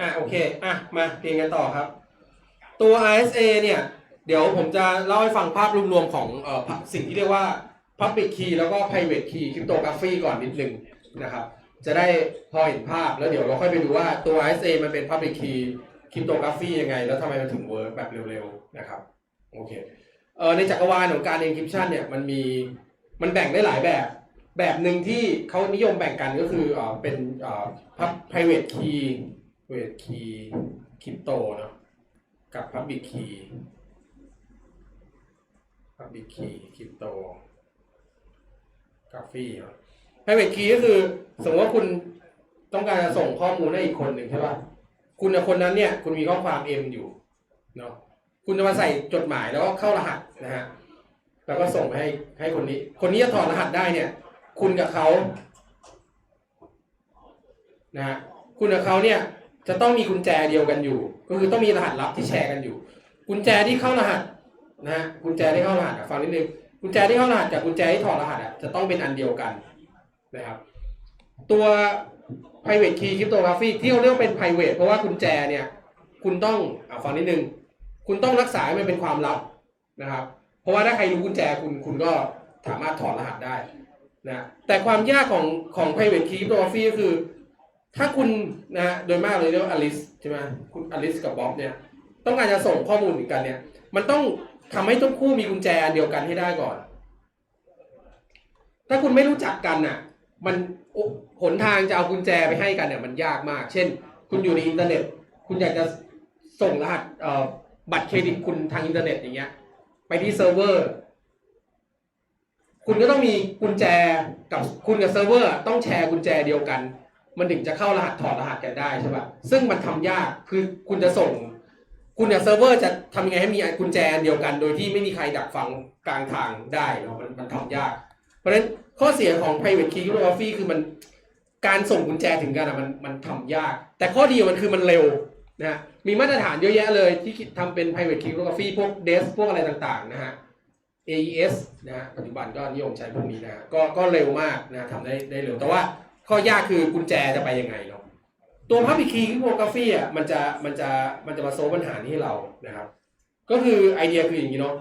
อะโอเคอะมาเรียนกันต่อครับ ตัว RSA เนี่ย เดี๋ยวผมจะเล่าให้ฟังภาพรวมๆของเอ่อสิ่งที่เรียกว่า Public Key แล้วก็ Private Key Cryptography ก่อนนิดนึงนะครับ จะได้พอเห็นภาพแล้วเดี๋ยวเราค่อยไปดูว่าตัว RSA มันเป็น Public Key Cryptography ยังไง แล้วทำไมมันถึงเวิร์กแบบเร็วๆนะครับโอเคเอ่อในจักรวาลของการ encryption เนี่ยมันมีมันแบ่งได้หลายแบบ แบบหนึ่งที่เขานิยมแบ่งกันก็คือเอ่อเป็นเอ่อ private key private key crypto เนอะกับ public key public key crypto กราฟีเนอะ private key ก็คือสมมติว่าคุณต้องการจะส่งข้อมูลให้อีกคนหนึ่งใช่ป่ะคุณคนนั้นเนี่ย คุณมีข้อความ M อยู่เนาะคุณจะมาใส่จดหมายแล้วก็เข้ารหัสนะฮะแล้วก็ส่งไปให้ให้คนนี้ คนนี้จะถอดรหัสได้เนี่ย คุณกับเขานะฮะคุณกับเขาเนี่ย จะต้องมีกุญแจเดียวกันอยู่ ก็คือต้องมีรหัสลับที่แชร์กันอยู่ กุญแจที่เข้ารหัสนะฮะกุญแจที่เข้ารหัสฟังนิดนึงกุญแจที่เข้ารหัสกับกุญแจที่ถอดรหัสอะจะต้องเป็นอันเดียวกันนะครับ ตัว private key cryptography ที่เขาเรียกว่าเป็น private เพราะว่ากุญแจเนี่ย คุณต้องอะฟังนิดนึงคุณต้องรักษาให้มันเป็นความลับนะครับ เพราะว่าถ้าใครรู้กุญแจคุณคุณก็สามารถถอดรหัสได้นะแต่ความยากของของ private key cryptography ก็คือ ถ้าคุณนะฮะโดยมากเลยเรียกว่าอลิสใช่ไหมคุณอลิสกับบ๊อบเนี่ย ต้องการจะส่งข้อมูลถึงกันเนี่ย มันต้องทำให้ทั้งคู่มีกุญแจเดียวกันให้ได้ก่อน ถ้าคุณไม่รู้จักกันน่ะ มันหนทางจะเอากุญแจไปให้กันเนี่ย มันยากมาก เช่น คุณอยู่ในอินเทอร์เน็ต คุณอยากจะส่งรหัสบัตรเครดิตคุณทางอินเทอร์เน็ตอย่างเงี้ย ไปที่เซิร์ฟเวอร์ คุณก็ต้องมีกุญแจกับคุณกับเซิร์ฟเวอร์ ต้องแชร์กุญแจเดียวกัน มันถึงจะเข้ารหัสถอดรหัสกันได้ใช่ปะซึ่งมันทำยากคือคุณจะส่ง คุณกับเซิร์ฟเวอร์จะทำยังไงให้มีกุญแจเดียวกัน โดยที่ไม่มีใครดักฟังกลางทางได้เนาะมันมันทำยาก เพราะฉะนั้นข้อเสียของ private key cryptography คือมันการส่งกุญแจถึงกันอะมันมันทำยาก แต่ข้อดีของมันคือมันเร็วนะมีมาตรฐานเยอะแยะเลยที่ทำเป็น private cryptography พวก DES พวกอะไรต่างๆนะฮะ AES นะฮะปัจจุบันก็นิยมใช้พวกนี้นะก็ก็เร็วมากนะทำได้ได้เร็วแต่ว่า ข้อยากคือกุญแจจะไปยังไงเนาะตัว public key cryptography อะมันจะมันจะมันจะมาโซลปัญหานี้ให้เรานะครับ ก็คือไอเดียคืออย่างนี้เนาะ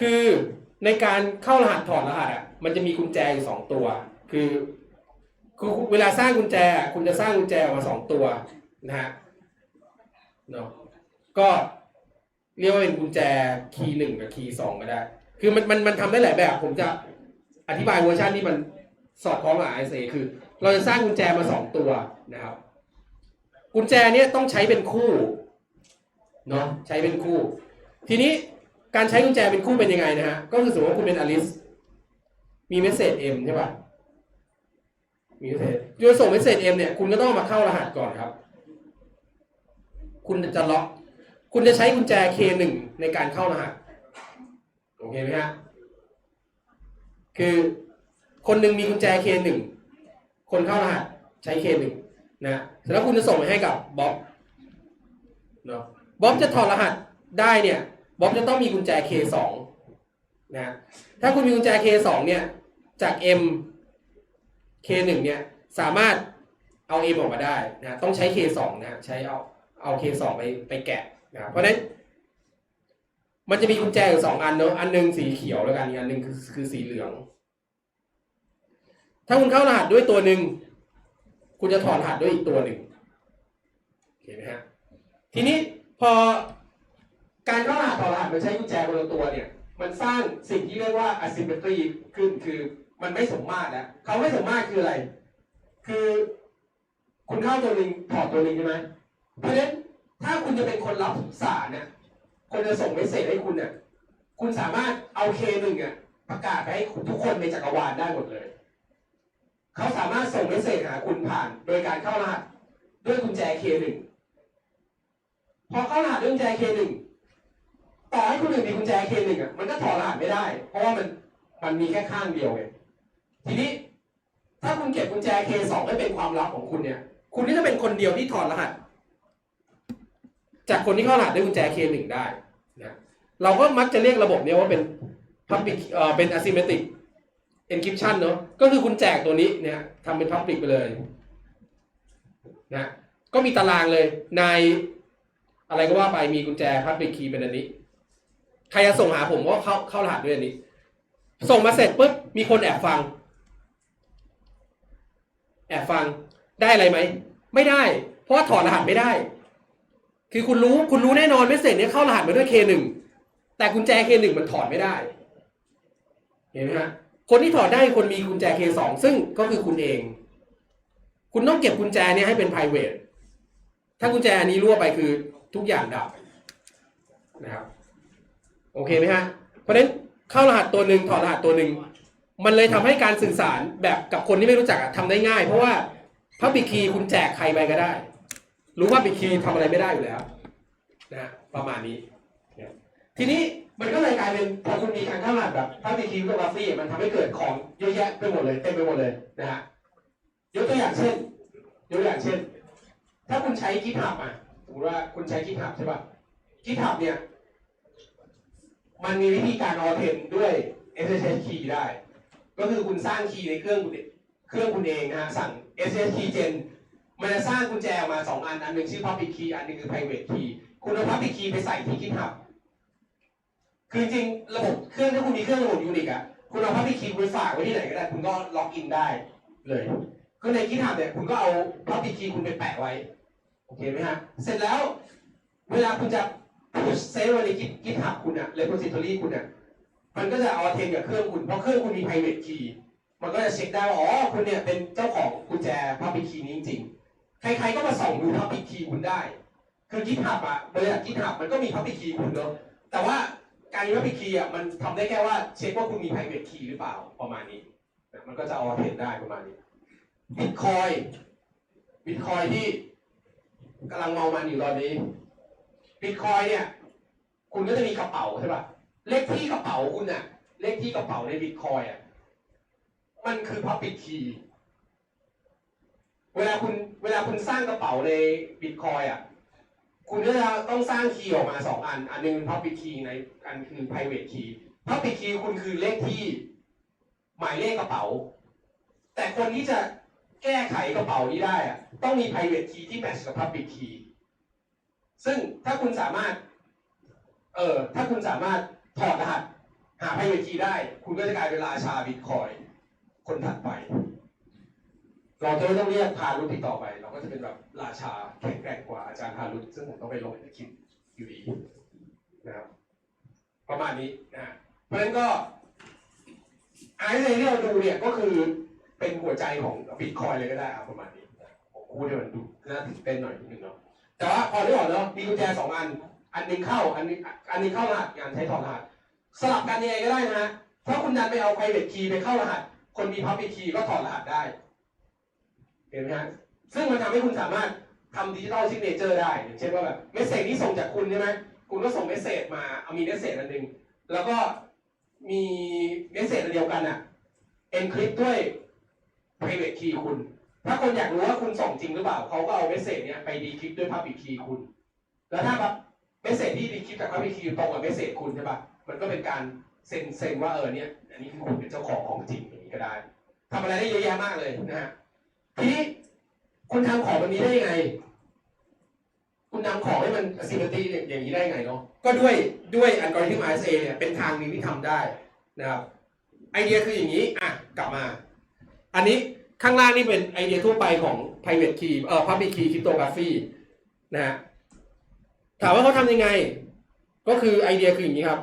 คือในการเข้ารหัสถอดรหัสอะมันจะมีกุญแจอยู่สองตัว คือคือเวลาสร้างกุญแจ คุณจะสร้างกุญแจออกมาสองตัวนะฮะเนาะก็เรียกว่าเป็นกุญแจคีย์หนึ่งกับคีย์สองก็ได้ คือมันมันมันทำได้หลายแบบ ผมจะอธิบายเวอร์ชันที่มัน สอดคล้องกับ RSA คือ เราจะสร้างกุญแจมาสองตัวนะครับ กุญแจเนี้ยต้องใช้เป็นคู่เนาะใช้เป็นคู่ ทีนี้การใช้กุญแจเป็นคู่เป็นยังไงนะฮะก็คือสมมติว่าคุณเป็นอลิสมีเมสเซจเอ็มใช่ป่ะมีเมสเซจจะส่งเมสเซจเอ็มเนี่ยคุณก็ต้องมาเข้ารหัสก่อนครับ คุณจะล็อก คุณจะใช้กุญแจ K1 ในการเข้ารหัสโอเคไหมฮะคือ คนหนึ่งมีกุญแจ K1 คนเข้ารหัสใช้ K1 นะเสร็จแล้วคุณจะส่งไปให้กับบ๊อบเนาะบ๊อบจะถอดรหัสได้เนี่ยบ๊อบจะต้องมีกุญแจ K2 นะถ้าคุณมีกุญแจ K2 เนี่ยจาก M K1 เนี่ยสามารถเอา M ออกมาได้นะต้องใช้ K2 นะฮะใช้เอาเอา K2 ไปไปแกะนะเพราะฉะนั้นมันจะมีกุญแจอยู่สองอันเนอะอันหนึ่งสีเขียวแล้วกันอีกอันหนึ่งคือคือสีเหลือง ถ้าคุณเข้ารหัสด้วยตัวหนึ่งคุณจะถอดรหัสด้วยอีกตัวหนึ่งเห็นไหมฮะทีนี้พอการเข้ารหัสถอดรหัสมันใช้กุญแจคนละตัวเนี่ย มันสร้างสิ่งที่เรียกว่า asymmetry ขึ้นคือมันไม่สมมาตรแล้วเขาไม่สมมาตรคืออะไร คือ คุณเข้าตัวหนึ่งถอดตัวหนึ่งใช่ไหมเพราะฉะนั้นถ้าคุณจะเป็นคนรับสารเนี่ยคนจะส่งเมสเซจให้คุณเนี่ยคุณสามารถเอาเคหนึ่งอะประกาศไปให้ทุกคนในจักรวาลได้หมดเลย เขาสามารถส่งเมสเซจหาคุณผ่าน โดยการเข้ารหัสด้วยกุญแจเคหนึ่งพอเข้ารหัสด้วยกุญแจเคหนึ่งต่อให้คนอื่นมีกุญแจเคหนึ่งอะมันก็ถอดรหัสไม่ได้ เพราะว่ามันมันมีแค่ข้างเดียวไงทีนี้ถ้าคุณเก็บกุญแจเคสองไว้เป็นความลับของคุณเนี่ย คุณนี่จะเป็นคนเดียวที่ถอดรหัส จากคนที่เข้ารหัสด้วยกุญแจเคหนึ่งได้นะเราก็มักจะเรียกระบบเนี้ยว่าเป็น public เอ่อเป็น asymmetric encryption เนอะก็คือคุณแจกตัวนี้เนี่ยทำเป็น public ไปเลยนะก็มีตารางเลยนายอะไรก็ว่าไปมีกุญแจพับเป็นคีเป็นอันนี้ ใครจะส่งหาผมว่าเข้าเข้ารหัสด้วยอันนี้ ส่งมาเสร็จปุ๊บมีคนแอบฟัง แอบฟังได้อะไรไหม ไม่ได้ เพราะว่าถอดรหัสไม่ได้ คือคุณรู้คุณรู้แน่นอนไม่เสร็จเนี่ยเข้ารหัสมาด้วย K1 แต่กุญแจ K1 มันถอดไม่ได้ เห็นไหมฮะ คนที่ถอดได้คนมีกุญแจ K2 ซึ่งก็คือคุณเอง คุณต้องเก็บกุญแจเนี่ยให้เป็น private ถ้ากุญแจอันนี้รั่วไปคือทุกอย่างดับนะครับ โอเคไหมฮะ เพราะฉะนั้นเข้ารหัสตัวหนึ่งถอดรหัสตัวหนึ่งมันเลยทำให้การสื่อสารแบบกับคนที่ไม่รู้จักอะทำได้ง่าย เพราะว่าพับบิคีคุณแจกใครไปก็ได้ รู้ว่าบิคีทำอะไรไม่ได้อยู่แล้วนะประมาณนี้ ทีนี้ มันก็เลยกลายเป็นพอคุณมีการเข้ารหัสแบบพับบิคีกับบัฟฟี่มันทำให้เกิดของเยอะแยะไปหมดเลยเต็มไปหมดเลยนะฮะยกตัวอย่างเช่นยกตัวอย่างเช่น ถ้าคุณใช้กิทับอะสมมติว่าคุณใช้กิทับใช่ป่ะกิทับเนี่ย มันมีวิธีการออเทนด้วย SSH key ได้ ก็คือคุณสร้างคีย์ในเครื่องคุณเครื่องคุณเองนะฮะสั่ง SSH key gen มันจะสร้างกุญแจออกมาสองอันอันหนึ่งชื่อ public key อันนึงคือ private key คุณเอา public key ไปใส่ที่ GitHub คือจริงระบบเครื่องถ้าคุณมีเครื่องระบบยูนิคอะคุณเอา public key ไปฝากไว้ที่ไหนก็ได้ คุณก็ล็อกอินได้เลย ก็ใน GitHub เนี่ยคุณก็เอา public key คุณไปแปะไว้ โอเคไหมฮะ เสร็จแล้วเวลาคุณจะ push save ไว้ใน Git- GitHub คุณอะ repository คุณอะมันก็จะเอาเทนกับเครื่องคุณ เพราะเครื่องคุณมี private key มันก็จะเช็คได้ว่า อ๋อ คุณเนี่ยเป็นเจ้าของกุญแจ public key นี้จริงๆใครๆก็มาส่องดู public key คุณได้ คือ GitHub อะบริษัท GitHub มันก็มี public key คุณเนอะแต่ว่า การมี public key อะมันทำได้แค่ว่าเช็คว่าคุณมี private key หรือเปล่าประมาณนี้มันก็จะเอาเทนได้ประมาณนี้ Bitcoin Bitcoin ที่กำลังเมามันอยู่ตอนนี้ Bitcoin เนี่ย คุณก็จะมีกระเป๋าใช่ป่ะเลขที่กระเป๋าคุณน่ะ เลขที่กระเป๋าในบิตคอยอะมันคือ public key เวลาคุณเวลาคุณสร้างกระเป๋าในบิตคอยอะ คุณก็จะต้องสร้างคีย์ออกมาสองอัน อันหนึงเป็น public key ในอันคือ private key public key คุณคือเลขที่หมายเลขกระเป๋า แต่คนที่จะแก้ไขกระเป๋านี้ได้อะต้องมี private key ที่แมทช์กับ public key ซึ่งถ้าคุณสามารถ เออถ้าคุณสามารถถอดรหัส หา private key ได้ คุณก็จะกลายเป็นราชาบิตคอยคนถัดไป เราจะไม่ต้องเรียกพารุติดต่อไป เราก็จะเป็นแบบราชาแข็งแกร่งกว่าอาจารย์พารุซึ่งผมต้องไปลงในคลิปอยู่ดีนะครับประมาณนี้นะเพราะฉะนั้นก็ไอ้ในที่เราดูเนี่ยก็คือเป็นหัวใจของบิตคอยเลยก็ได้อาประมาณนี้ผมพูดให้มันดูน่าตื่นเต้นหน่อยนิดนึงเนาะแต่ว่าพอได้ออกเนาะมีกุญแจสองอัน อันนึงเข้าอันนึงอันนึงเข้ารหัสงานใช้ถอดรหัสสลับกันยังไงก็ได้นะฮะถ้าคุณดันไปเอา private key ไปเข้ารหัส คนมี public key ก็ถอดรหัสได้ เห็นไหมฮะซึ่งมันทำให้คุณสามารถทำดิจิทัลซิกเนเจอร์ได้อย่างเช่นว่าแบบเมสเซจที่ส่งจากคุณใช่ไหมคุณก็ส่งเมสเซจมาเอามีเมสเซจอันหนึ่งแล้วก็มีเมสเซจอันเดียวกันอะ encrypt ด้วย private key คุณ ถ้าคนอยากรู้ว่าคุณส่งจริงหรือเปล่าเขาก็เอาเมสเซจเนี้ยไปดีคริปด้วย public key คุณ แล้วถ้าแบบเมสเซจที่ดีคริปจาก public key ตรงกับเมสเซจคุณใช่ปะมันก็เป็นการเซ็นเซ็นว่าเออเนี่ยอันนี้คือคุณเป็นเจ้าของของจริงอย่างนี้ก็ได้ทำอะไรได้เยอะแยะมากเลยนะฮะ ทีนี้คุณทำของแบบนี้ได้ยังไง คุณนำของให้มัน security อย่างนี้ได้ไงเนาะก็ด้วยด้วยอัลกอริทึม RSA เนี่ยเป็นทางหนึงที่ทำได้นะครับไอเดียคืออย่างนี้อะกลับมา อันนี้ข้างล่างนี่เป็นไอเดียทั่วไปของ private key เอ่อ public key cryptography นะฮะถามว่าเขาทำยังไง ก็คือไอเดียคืออย่างนี้ครับ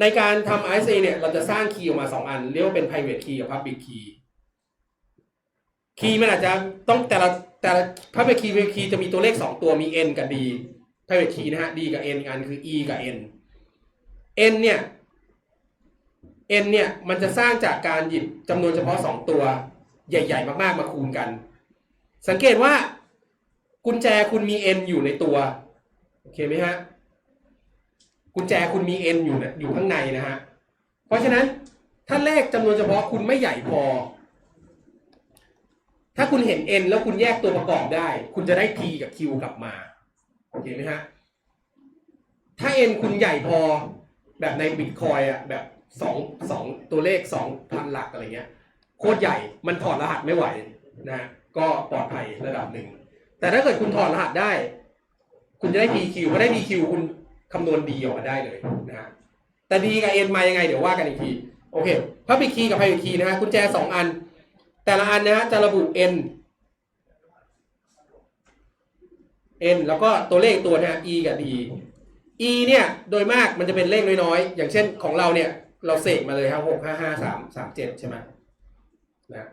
ในการทำ RSA เนี่ยเราจะสร้างคีย์ออกมาสองอัน เรียกว่าเป็น private key กับ public key คีย์มันอาจจะต้องแต่ละแต่ละ private key private key จะมีตัวเลขสองตัวมี n กับ d private key นะฮะ d กับ n อีกอันคือ e กับ n n เนี่ย n เนี่ยมันจะสร้างจากการหยิบจำนวนเฉพาะสองตัวใหญ่ ๆ มากๆมาคูณกัน สังเกตว่ากุญแจคุณมี n อยู่ในตัวโอเคไหมฮะกุญแจคุณมี n อยู่เนี่ยอยู่ข้างในนะฮะเพราะฉะนั้นถ้าเลขจำนวนเฉพาะคุณไม่ใหญ่พอ ถ้าคุณเห็น n แล้วคุณแยกตัวประกอบได้ คุณจะได้ p กับ q กลับมาโอเคไหมฮะถ้า n คุณใหญ่พอแบบในบิตคอยอะแบบสองสองตัวเลขสองพันหลักอะไรเงี้ย โคตรใหญ่มันถอดรหัสไม่ไหวนะฮะก็ปลอดภัยระดับหนึ่ง แต่ถ้าเกิดคุณถอดรหัสได้ คุณจะได้ PQ พอได้ PQ คุณคำนวณ D ออกมาได้เลยนะฮะแต่ D กับ N มายังไงเดี๋ยวว่ากันอีกที โอเค Public Key กับ Private Key นะฮะกุญแจสองอัน แต่ละอันนะฮะจะระบุ N N แล้วก็ตัวเลขตัวนะฮะ E กับ D E เนี่ยโดยมากมันจะเป็นเลขน้อยๆ อย่างเช่นของเราเนี่ย เราเสกมาเลยครับหกห้าห้าสามสามเจ็ดใช่ไหมนะ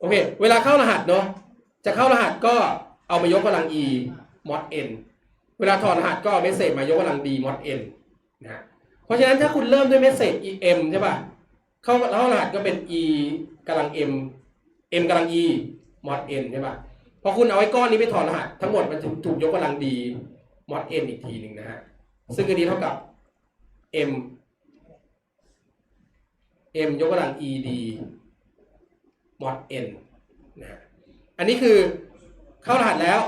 โอเค เวลาเข้ารหัสเนาะจะเข้ารหัสก็เอามายกกำลัง e mod n เวลาถอดรหัสก็เอาเมสเซจมายกกำลัง d mod n นะฮะเพราะฉะนั้นถ้าคุณเริ่มด้วยเมสเซจ em ใช่ป่ะเข้าเข้ารหัสก็เป็น e กำลัง m m กำลัง e mod n ใช่ป่ะพอคุณเอาไอ้ก้อนนี้ไปถอดรหัสทั้งหมดมันถูกถูกยกกำลัง d mod n อีกทีหนึ่งนะฮะ ซึ่งอันนี้เท่ากับ m m ยกกำลัง ed mod n นะฮะ อันนี้คือเข้ารหัสแล้ว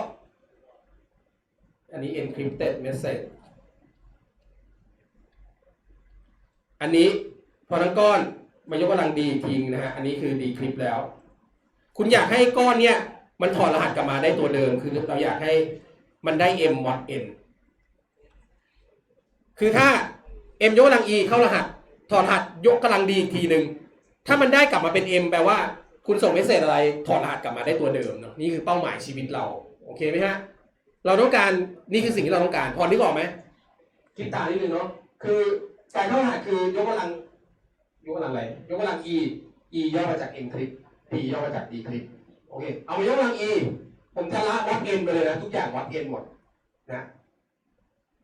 อันนี้ encrypted message อันนี้พอทั้งก้อนมายกกำลังดีอีกทีนึงนะฮะ อันนี้คือ decrypt แล้ว คุณอยากให้ก้อนเนี้ยมันถอดรหัสกลับมาได้ตัวเดิม คือเราอยากให้มันได้ m mod n คือถ้า m ยกกำลัง e เข้ารหัส ถอดรหัสยกกำลังดีอีกทีหนึ่งถ้ามันได้กลับมาเป็น m แปลว่าคุณส่งเมสเซจอะไรถอดรหัสกลับมาได้ตัวเดิมเนาะนี่คือเป้าหมายชีวิตเรา โอเคไหมฮะเราต้องการนี่คือสิ่งที่เราต้องการพอนึกออกไหมคิดตามนิดนึงเนาะคือการเข้ารหัสคือยกกำลังยกกำลังอะไรยกกำลัง e e ย่อมาจาก encrypt p ย่อมาจาก decrypt โอเค เอายกกำลัง e ผมจะละวัด n ไปเลยนะ ทุกอย่างวัด n หมดนะ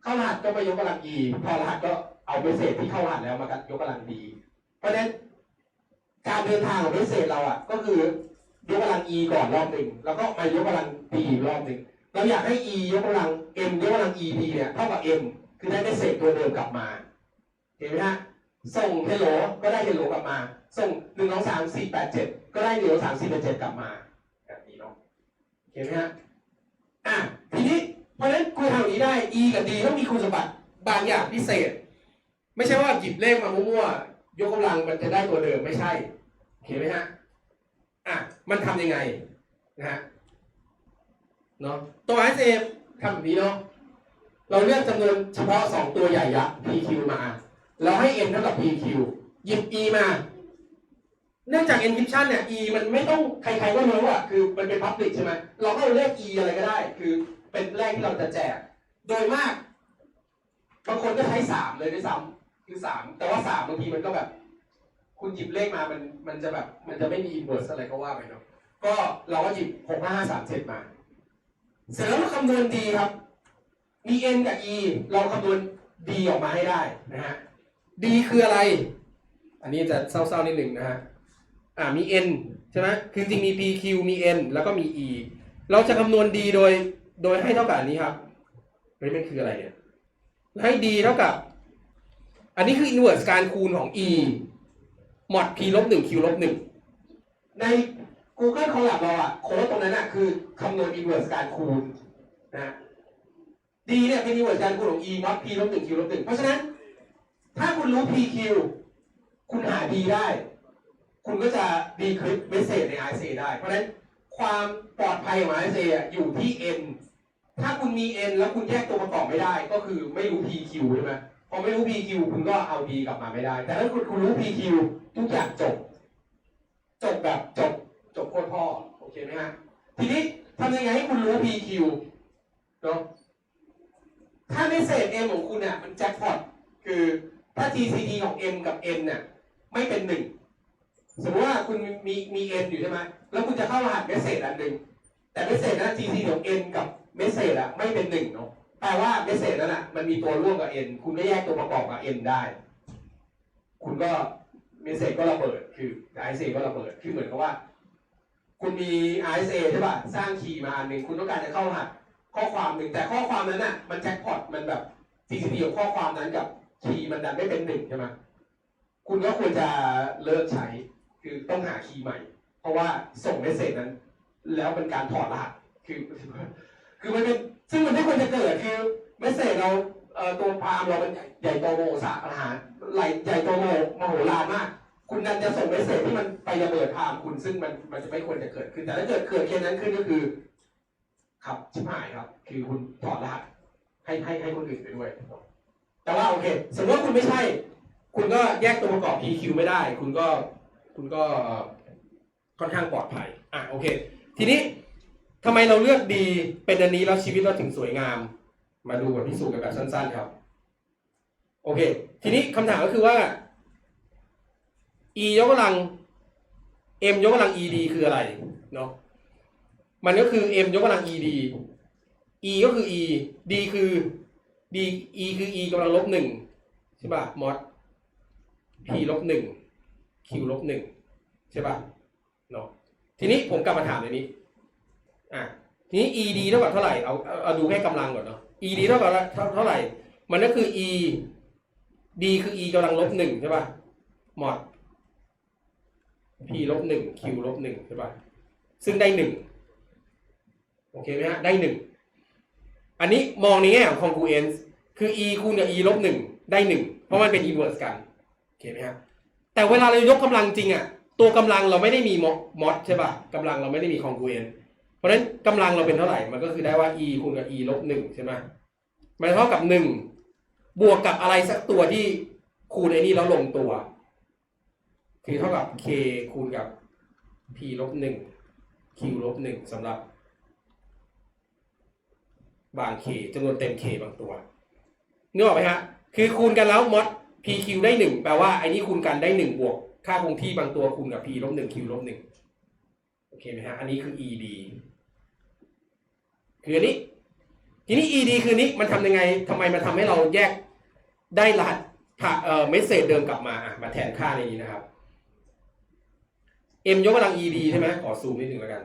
เข้ารหัสก็ไปยกกำลัง e พอรหัสก็เอาเมสเซจที่เข้ารหัสแล้วมากยกกำลัง d เพราะฉะนั้นการเดินทางของเมสเซจเราอะ ก็คือยกกำลัง e ก่อนรอบหนึ่งแล้วก็มายกกำลัง d อีรอบหนึ่งเราอยากให้ e ยกกำลัง m ยกกำลัง e d เนี่ยเท่ากับ m คือได้เมสเซจตัวเดิมกลับมา เห็นไหมฮะส่ง hello ก็ได้ hello กลับมา ส่งหนึ่งสองสามสี่แปดเจ็ดก็ได้หนึ่งสองสามสี่แปดเจ็ดกลับมาแบบนี้เนาะเห็นไหมฮะอะทีนี้เพราะฉะนั้นคุณทำนี้ได้ e กับ d ต้องมีคุณสมบัติบางอย่างพิเศษ ไม่ใช่ว่าหยิบเลขมามั่วๆยกกำลังมันจะได้ตัวเดิมไม่ใช่เห็นไหมฮะอะมันทำยังไงนะฮะเนาะตัว s a ทำแบบนี้เนาะเราเลือกจำนวนเฉพาะ 2 ตัวใหญ่ยักษ์ PQ มา เราให้ n เท่ากับ PQ หยิบ e มา เนื่องจาก encryption เนี่ย e มันไม่ต้องใครๆก็รู้อะ คือมันเป็น public ใช่ไหม เราก็เอาเลข e อะไรก็ได้ คือเป็นเลขที่เราจะแจก โดยมาก บางคนก็ใช้สามเลยด้วยซ้ำคือสาม แต่ว่าสามบางทีมันก็แบบ คุณหยิบเลขมา มัน มันจะแบบ มันจะไม่มี inverse อะไรก็ว่าไปเนาะ ก็เราก็หยิบหกห้าห้าสามเจ็ดมา เสร็จแล้วเราคำนวณ d ครับ มี n กับ e เราคำนวณ d ออกมาให้ได้นะฮะ d คืออะไร อันนี้จะเศร้าๆนิดหนึ่งนะฮะ อ่ามี n ใช่ไหมคือจริงมี pq มี n แล้วก็มี e เราจะคำนวณ d โดยโดยให้เท่ากับอันนี้ครับเฮ้ยมันคืออะไรเนี่ย ให้ d เท่ากับ อันนี้คือ inverse การคูณของ e mod p ลบหนึ่ง q ลบหนึ่งใน Google Colab เราอะโค้ดตรงนั้นอะคือคำนวณ inverse การคูณนะ d เนี่ยเป็น inverse การคูณของ e mod p ลบหนึ่ง q ลบหนึ่งเพราะฉะนั้น ถ้าคุณรู้ pq คุณหา d ได้ คุณก็จะ decrypt message ใน RSA ได้ เพราะฉะนั้นความปลอดภัยของ RSA อะอยู่ที่ n ถ้าคุณมี n แล้วคุณแยกตัวประกอบไม่ได้ ก็คือไม่รู้ pq ใช่ไหมพอไม่รู้ pq คุณก็เอา d กลับมาไม่ได้ แต่ถ้าคุณคุณรู้ pq ทุกอย่างจบ จบแบบจบจบโคตรพ่อโอเคไหมฮะทีนี้ทำยังไงให้คุณรู้ PQ เนาะถ้าไม่เศษ M ของคุณเนี่ยมันแจ็คพอตคือถ้า GCD ของ M กับ N เนี่ยไม่เป็นหนึ่ง สมมติว่าคุณมีมี N อยู่ใช่ไหมแล้วคุณจะเข้ารหัสเมสเซจอันหนึ่งแต่เมสเซจนั้น GC ของ N กับเมสเซจอะไม่เป็นหนึ่งเนาะแปลว่าเมสเซจนั้นอะมันมีตัวร่วมกับ N คุณก็แยกตัวประกอบกับ N ได้ คุณก็เมสเซจก็ระเบิด คือ RSA ก็ระเบิดคือเหมือนกับว่า คุณมี RSA ใช่ป่ะสร้างคีย์มาอันหนึ่งคุณต้องการจะเข้ารหัสข้อความหนึ่งแต่ข้อความนั้นน่ะมันแจ็คพอตมันแบบ TCP ของข้อความนั้นกับคีย์มันดันไม่เป็นหนึ่งใช่ไหมคุณก็ควรจะเลิกใช้ คือต้องหาคีย์ใหม่ เพราะว่าส่งเมสเซจนั้น แล้วเป็นการถอดรหัสคือ คือมันเป็นซึ่งมันไม่ควรจะเกิดคือเมสเซจเราเอ่อตัวพามเราเป็นใหญ่โตโมโหสาปัญหาไหลใหญ่โตโมมโหฬารมาก คุณดันจะส่งเมสเซจที่มันไประเบิดพามคุณซึ่งมันมันจะไม่ควรจะเกิดขึ้นแต่ถ้าเกิดเกิดแค่นั้นขึ้นก็คือ ครับชิบหายครับ คือคุณถอดรหัสให้ให้ให้คนอื่นไปด้วย แต่ว่าโอเค สมมติว่าคุณไม่ใช่ คุณก็แยกตัวประกอบ PQ ไม่ได้ คุณก็ คุณก็ค่อนข้างปลอดภัยอะโอเค ทีนี้ทำไมเราเลือกดีเป็นอันนี้แล้วชีวิตเราถึงสวยงาม มาดูบทพิสูจน์กันแบบสั้น ๆ ครับ โอเค ทีนี้คำถามก็คือว่า e ยกกำลัง m ยกกำลัง ed คืออะไรเนาะมันก็คือ m ยกกำลัง ed e ก็คือ e d คือ d e คือ e กำลังลบหนึ่งใช่ป่ะมอด p ลบหนึ่ง q ลบหนึ่งใช่ป่ะเนาะทีนี้ผมกลับมาถามในนี้อะทีนี้ ed เท่ากับเท่าไหร่เอาเอาเอาดูแค่กำลังก่อนเนาะ ed เท่ากับเท่าเท่าไหร่ มันก็คือ e d คือ e กำลังลบหนึ่งใช่ป่ะมอด p ลบหนึ่ง q ลบหนึ่งใช่ป่ะซึ่งได้หนึ่งโอเคไหมฮะได้หนึ่งอันนี้มองในแง่ของ congruence คือ e คูณกับ e ลบหนึ่งได้หนึ่งเพราะมันเป็น inverse กันโอเคไหมฮะ แต่เวลาเรายกกำลังจริงอะ ตัวกำลังเราไม่ได้มีมอดใช่ป่ะกำลังเราไม่ได้มี congruence เพราะฉะนั้นกำลังเราเป็นเท่าไหร่มันก็คือได้ว่า e คูณกับ e ลบหนึ่งใช่ไหมมันเท่ากับหนึ่งบวกกับอะไรสักตัวที่คูณไอ้นี่แล้วลงตัว คือเท่ากับ k คูณกับ p ลบหนึ่ง q ลบหนึ่งสำหรับบาง k จำนวนเต็ม k บางตัวนึกออกไหมฮะ คือคูณกันแล้วมด pq ได้หนึ่งแปลว่าไอ้นี่คูณกันได้หนึ่งบวก ค่าคงที่บางตัวคูณกับ p ลบหนึ่ง q ลบหนึ่งโอเคไหมฮะ อันนี้คือ ed คืออันนี้ ทีนี้ ed คือนี้มันทำยังไงทำไมมันทำให้เราแยกได้รหัสผ่าเอ่อเมสเซจเดิมกลับมาอะมาแทนค่าในนี้นะครับ m ยกกำลัง ed ใช่ไหมขอซูมนิดหนึ่งแล้วกัน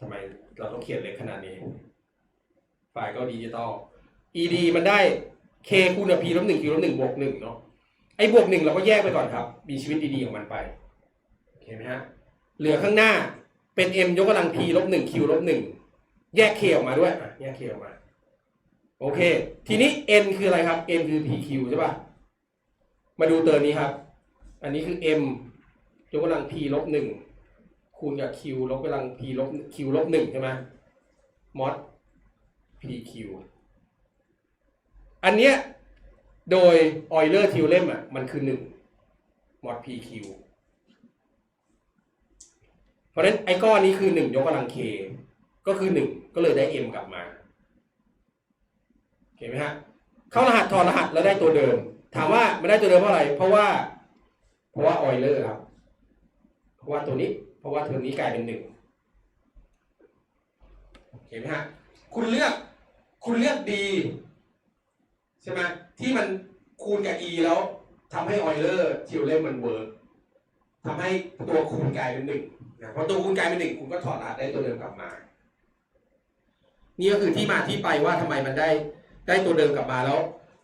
ทำไมเราต้องเขียนเล็กขนาดนี้ไฟล์ก็ดิจิตอล ed มันได้ k คูณกับ p ลบหนึ่ง q ลบหนึ่งบวกหนึ่งเนาะ อ้บวกหนึ่งเราก็แยกไปก่อนครับ มีชีวิตดีๆของมันไปโอเคไหมฮะเหลือข้างหน้าเป็น m ยกกำลัง p ลบหนึ่ง q ลบหนึ่งแยก k ออกมาด้วยอะแยก k ออกมา โอเค ทีนี้ n คืออะไรครับ n คือ pq ใช่ป่ะมาดูเติมนี้ครับ อันนี้คือ m ยกกำลัง p ลบหนึ่งคูณกับ q ลบกำลัง p ลบ q ลบหนึ่งใช่ไหมมอด pq อันเนี้ย โดยออยเลอร์ทิวเลมอะมันคือหนึ่งมอด pq เพราะฉะนั้นไอ้ก้อนนี้คือหนึ่งยกกำลัง k ก็คือหนึ่งก็เลยได้ m กลับมาเห็นไหมฮะเข้ารหัสถอดรหัสแล้วได้ตัวเดิม ถามว่าไม่ได้ตัวเดิมเพราะอะไร เพราะว่า เพราะว่าออยเลอร์ครับ เพราะว่าตัวนี้ เพราะว่าเทอมนี้กลายเป็นหนึ่งเห็นไหมฮะคุณเลือกคุณเลือก d ใช่ไหม ที่มันคูณกับ e แล้วทำให้ออยเลอร์ทิวเลมมันเวิร์กทำให้ตัวคูณกลายเป็นหนึ่งนะพอตัวคูณกลายเป็นหนึ่งคุณก็ถอดรหัสได้ตัวเดิมกลับมา นี่ก็คือที่มาที่ไปว่าทำไมมันได้ได้ตัวเดิมกลับมาแล้ว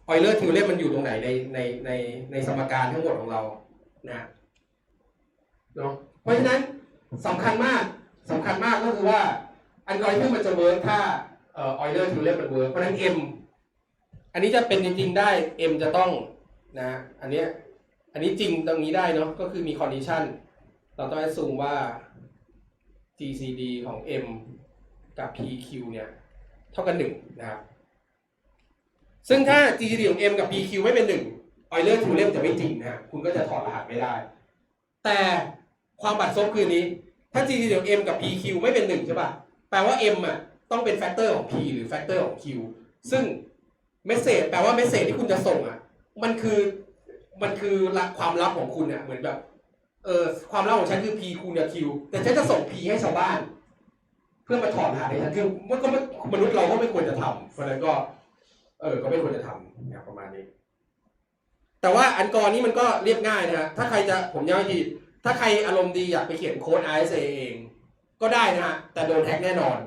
ออยเลอร์ทิวเลมมันอยู่ตรงไหนในในในในสมการทั้งหมดของเรานะเนาะเพราะฉะนั้นสำคัญมากสำคัญมากก็คือว่าอัลกอริทึมมันจะเวิร์กถ้าออ Euler Theorem มันเวิร์กเพราะฉะนั้น m อันนี้จะเป็นจริงๆได้ m จะต้องนะอันเนี้ยอันนี้จริงตรงนี้ได้เนาะก็คือมี condition เราต้องให้ซูมว่า GCD ของ m กับ PQ เนี่ยเท่ากันหนึ่งนะครับซึ่งถ้า GCD ของ m กับ PQ ไม่เป็นหนึ่ง Euler Theorem จะไม่จริงนะฮะคุณก็จะถอดรหัสไม่ได้ แต่ความบัดซบคือนี้ ถ้า GCD ของ m กับ PQ ไม่เป็นหนึ่งใช่ป่ะแปลว่า m อะต้องเป็นแฟกเตอร์ของ p หรือแฟกเตอร์ของ q ซึ่ง เมสเซจแปลว่าเมสเซจที่คุณจะส่งอะ มันคือมันคือลความลับของคุณอะเหมือนแบบเออความลับของฉันคือ p คูณกับ q แต่ฉันจะส่ง p ให้ชาวบ้าน เพื่อมาถอดรหัสให้ฉันคือมันก็มนุษย์เราก็ไม่ควรจะทำเพราะนั้นก็ เออ ก็ไม่ควรจะทำนะประมาณนี้ แต่ว่าอันกรนี้มันก็เรียบง่ายนะฮะถ้าใครจะผมย้ำอีกทีถ้าใครอารมณ์ดีอยากไปเขียนโค้ด ISA เอง ก็ได้นะฮะแต่โดนแท็กแน่นอน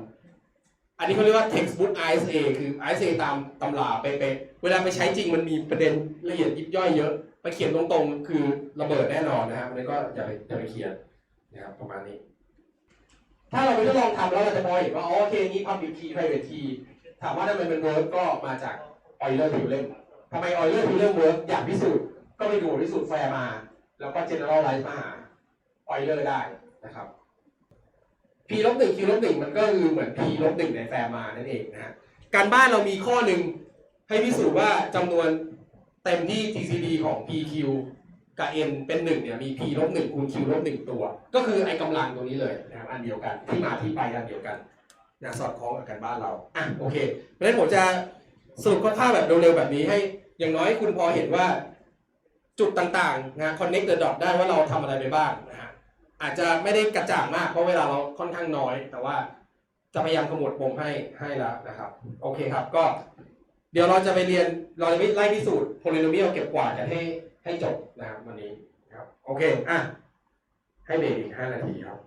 อันนี้เขาเรียกว่า textbook ISA คือ ISA ตามตำราเป๊ะๆเวลาไปใช้จริงมันมีประเด็นละเอียดยิบย่อยเยอะ ไปเขียนตรงๆ คือระเบิดแน่นอนนะครับอันนี้ก็อย่าไปอย่าไปเขียนนะครับประมาณนี้ ถ้าเราไม่ได้ลองทำแล้วเราจะมองเห็นว่าอ๋อโอเคนี้ public key private key ถามว่าทำไมมันเวิร์กก็มาจาก Euler Theorem ทำไม Euler Theorem เวิร์กอยากพิสูจน์ก็ไปดูพิสูจน์แฟร์มา แล้วก็ generalize มาหา Euler ได้นะครับ p ลบหนึ่ง q ลบหนึ่งมันก็คือเหมือน p ลบหนึ่งในแฟร์มานั่นเองนะฮะการบ้านเรามีข้อหนึ่งให้พิสูจน์ว่าจำนวนเต็มที่ GCD ของ PQ กับ n เป็นหนึ่งเนี่ยมี p ลบหนึ่งคูณ q ลบหนึ่งตัว ก็คือไอ้กำลังตัวนี้เลยนะครับอันเดียวกันที่มาที่ไปอันเดียวกันนะสอดคล้องกับการบ้านเราอะโอเคเพราะฉะนั้นผมจะสรุปคร่าวๆแบบเร็วๆแบบนี้ให้อย่างน้อยคุณพอเห็นว่าจุดต่างๆนะ connect the dot ได้ว่าเราทำอะไรไปบ้างน อาจจะไม่ได้กระจ่างมากเพราะเวลาเราค่อนข้างน้อย แต่ว่าจะพยายามขมวดปมให้ให้แล้วนะครับ โอเคครับ ก็ เดี๋ยวเราจะไปเรียนเราจะไปไล่พิสูจน์ polynomial เก็บกวาดกันให้ให้จบนะครับวันนี้ครับ โอเค อะ ให้เบรกอีกห้านาทีครับ